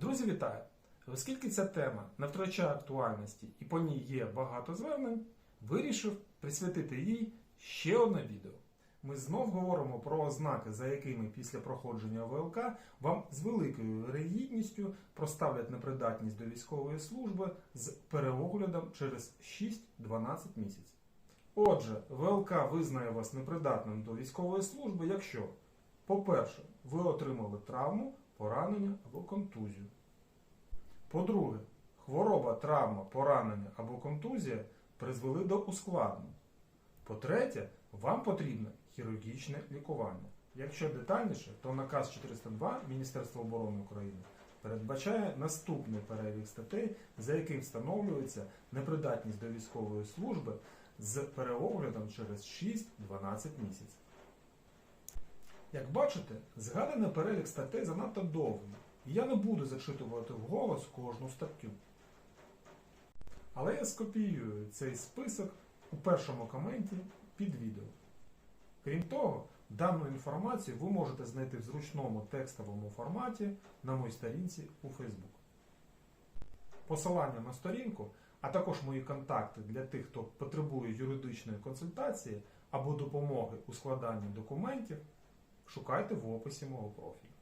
Друзі, вітаю! Оскільки ця тема не втрачає актуальності і по ній є багато звернень, вирішив присвятити їй ще одне відео. Ми знов говоримо про ознаки, за якими після проходження ВЛК вам з великою регідністю проставлять непридатність до військової служби з переоглядом через 6-12 місяців. Отже, ВЛК визнає вас непридатним до військової служби, якщо, по-перше, ви отримали травму, поранення або контузію. По-друге, хвороба, травма, поранення або контузія призвели до ускладнень. По-третє, вам потрібне хірургічне лікування. Якщо детальніше, то наказ 402 Міністерства оборони України передбачає наступний перелік статей, за яким встановлюється непридатність до військової служби з переоглядом через 6-12 місяців. Як бачите, згаданий перелік статей занадто довгий, і я не буду зачитувати вголос кожну статтю. Але я скопіюю цей список у першому коменті під відео. Крім того, дану інформацію ви можете знайти в зручному текстовому форматі на моїй сторінці у Facebook. Посилання на сторінку, а також мої контакти для тих, хто потребує юридичної консультації або допомоги у складанні документів, шукайте в описі мого профілю.